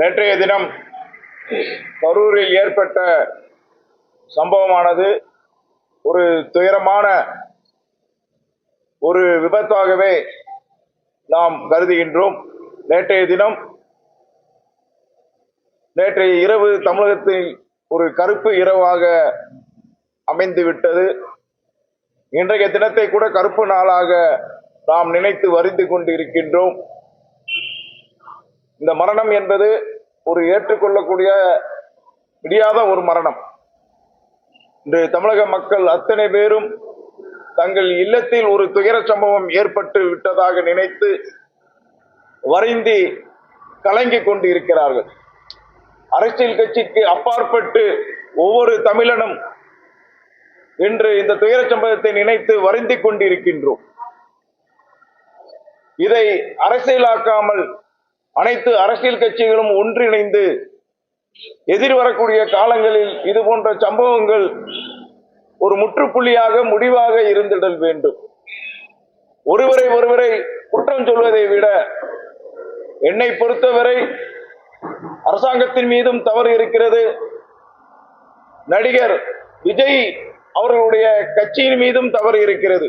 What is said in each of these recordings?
நேற்றைய தினம் கரூரில் ஏற்பட்ட சம்பவமானது ஒரு துயரமான ஒரு விபத்தாகவே நாம் கருதுகின்றோம். நேற்றைய தினம் நேற்றைய இரவு தமிழகத்தில் ஒரு கருப்பு இரவாக அமைந்து விட்டது. இன்றைய தினத்தை கூட கருப்பு நாளாக நாம் நினைத்து வரிந்து கொண்டு இருக்கின்றோம் இந்த மரணம் என்பது ஒரு ஏற்றுக்கொள்ளக்கூடிய முடியாத ஒரு மரணம். இன்று தமிழக மக்கள் அத்தனை பேரும் தங்கள் இல்லத்தில் ஒரு துயர சம்பவம் ஏற்பட்டு விட்டதாக நினைத்து வருந்தி கலங்கிக் கொண்டு இருக்கிறார்கள் அரசியல் கட்சிக்கு அப்பாற்பட்டு ஒவ்வொரு தமிழனும் இன்று இந்த துயர சம்பவத்தை நினைத்து வருந்திக் கொண்டிருக்கின்றோம். இதை அரசியலாக்காமல் அனைத்து அரசியல் கட்சிகளும் ஒன்றிணைந்து எதிர்வரக்கூடிய காலங்களில் இது போன்ற சம்பவங்கள் ஒரு முற்றுப்புள்ளியாக முடிவாக இருந்திடல் வேண்டும். ஒருவரை ஒருவரை குற்றம் சொல்வதை விட என்னை பொறுத்தவரை அரசாங்கத்தின் மீதும் தவறு இருக்கிறது. நடிகர் விஜய் அவர்களுடைய கட்சியின் மீதும் தவறு இருக்கிறது.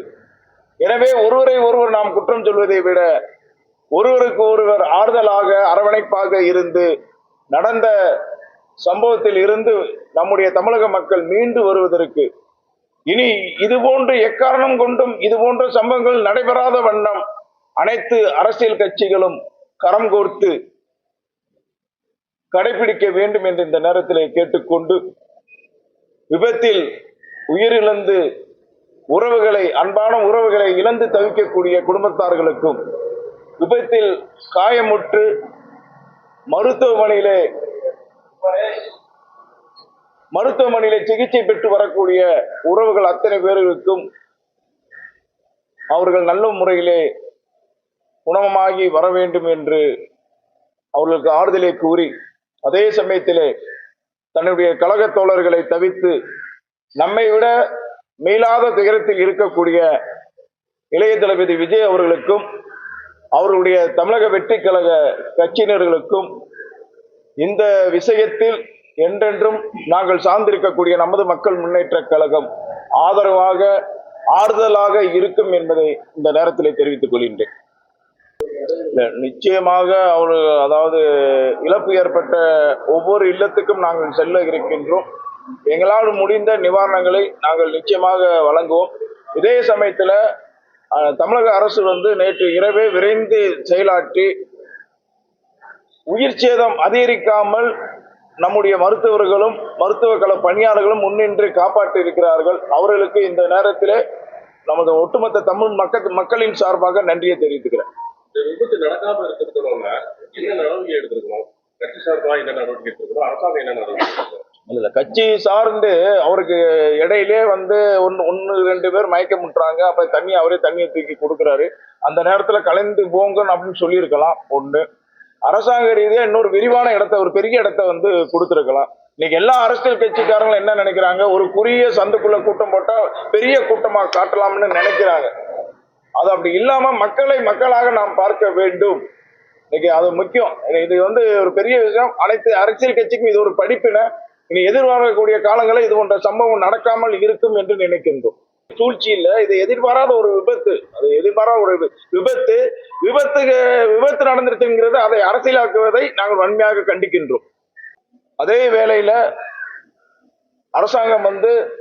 எனவே ஒருவரை ஒருவர் நாம் குற்றம் சொல்வதை விட ஒருவருக்கு ஒருவர் ஆறுதலாக அரவணைப்பாக இருந்து நடந்த சம்பவத்தில் இருந்து நம்முடைய தமிழக மக்கள் மீண்டு வருவதற்கு இனி இது போன்று எக்காரணம் கொண்டும் இது போன்ற சம்பவங்கள் நடைபெறாத வண்ணம் அனைத்து அரசியல் கட்சிகளும் கரம் கோர்த்து கடைபிடிக்க வேண்டும் என்று இந்த நேரத்திலே கேட்டுக்கொண்டு விபத்தில் உயிரிழந்து உறவுகளை அன்பான உறவுகளை இழந்து தவிக்கக்கூடிய குடும்பத்தார்களுக்கும் விபத்தில் காயமுற்று மருத்துவமனையிலே மருத்துவமனையிலே சிகிச்சை பெற்று வரக்கூடிய உறவுகள் அத்தனை பேர்களுக்கும் அவர்கள் நல்ல முறையிலே குணமாகி வர வேண்டும் என்று அவர்களுக்கு ஆறுதலை கூறி அதே சமயத்திலே தன்னுடைய கழக தோழர்களை தவித்து நம்மை விட மீளாத துயரத்தில் இருக்கக்கூடிய இளைய தளபதி விஜய் அவர்களுக்கும் அவர்களுடைய தமிழக வெற்றி கழக கட்சியினர்களுக்கும் இந்த விஷயத்தில் என்றென்றும் நாங்கள் சார்ந்திருக்கக்கூடிய நமது மக்கள் முன்னேற்ற கழகம் ஆதரவாக ஆறுதலாக இருக்கும் என்பதை இந்த நேரத்தில் தெரிவித்துக் கொள்கின்றேன். நிச்சயமாக அவர் அதாவது இழப்பு ஏற்பட்ட ஒவ்வொரு இல்லத்துக்கும் நாங்கள் செல்ல இருக்கின்றோம். எங்களால் முடிந்த நிவாரணங்களை நாங்கள் நிச்சயமாக வழங்குவோம். இதே சமயத்தில் தமிழக அரசு வந்து நேற்று இரவே விரைந்து செயலாற்றி உயிர் சேதம் அதிகரிக்காமல் நம்முடைய மருத்துவர்களும் மருத்துவ கள பணியாளர்களும் முன்னின்று காப்பாற்றி இருக்கிறார்கள் அவர்களுக்கு இந்த நேரத்திலே நமது ஒட்டுமொத்த தமிழ் மக்கள் மக்களின் சார்பாக நன்றியை தெரிவித்துக்கிறேன். இந்த விபத்து நடக்காம இருக்கிறதுனா என்ன நடவடிக்கை எடுத்திருக்கிறோம் கட்சி சார்பாக என்ன நடவடிக்கை எடுத்திருக்கிறோம் அரசாங்கம் என்ன நடவடிக்கை இல்ல கட்சி சார்ந்து அவருக்கு இடையிலே வந்து ஒன்னு ஒன்னு ரெண்டு பேர் மயக்கம் முட்டுறாங்க அப்ப தண்ணி அவரே தண்ணியை தூக்கி கொடுக்குறாரு. அந்த நேரத்துல கலைந்து போங்கன்னு அப்படின்னு சொல்லியிருக்கலாம். ஒண்ணு. அரசாங்க ரீதியா இன்னொரு விரிவான இடத்த ஒரு பெரிய இடத்த வந்து கொடுத்துருக்கலாம். இன்னைக்கு எல்லா அரசியல் கட்சிக்காரங்களும் என்ன நினைக்கிறாங்க? ஒரு குறுகிய சந்துக்குள்ள கூட்டம் போட்டா பெரிய கூட்டமா காட்டலாம்னு நினைக்கிறாங்க. அது அப்படி இல்லாம மக்களை மக்களாக நாம் பார்க்க வேண்டும். இன்னைக்கு அது முக்கியம். இது வந்து ஒரு பெரிய விஷயம். அனைத்து அரசியல் கட்சிக்கும் இது ஒரு படிப்பின. இனி எதிர்பார்க்கக்கூடிய காலங்களில் இது போன்ற சம்பவம் நடக்காமல் இருக்கும் என்று நினைக்கின்றோம். சூழ்ச்சியில் இது எதிர்பாராத ஒரு விபத்து. அது எதிர்பாராத ஒரு வி- விபத்து. விபத்துக்கு விபத்து நடந்துருச்சுங்கிறது அதை அரசியலாக்குவதை நாங்கள் வன்மையாக கண்டிக்கின்றோம். அதே வேளையில் அரசாங்கம் வந்து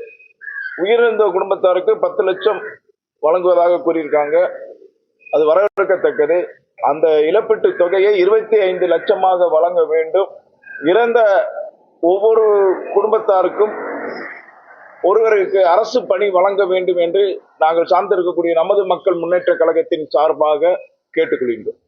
உயிரிழந்த குடும்பத்தாருக்கு பத்து லட்சம் வழங்குவதாக கூறியிருக்காங்க. அது வரவேற்கத்தக்கது. அந்த இழப்பீட்டு தொகையை இருபத்தி ஐந்து லட்சமாக வழங்க வேண்டும். இறந்த ஒவ்வொரு குடும்பத்தாருக்கும் ஒருவருக்கு அரசு பணி வழங்க வேண்டும் என்று நாங்கள் சார்ந்திருக்கக்கூடிய நமது மக்கள் முன்னேற்ற கழகத்தின் சார்பாக கேட்டுக்கொள்கின்றோம்.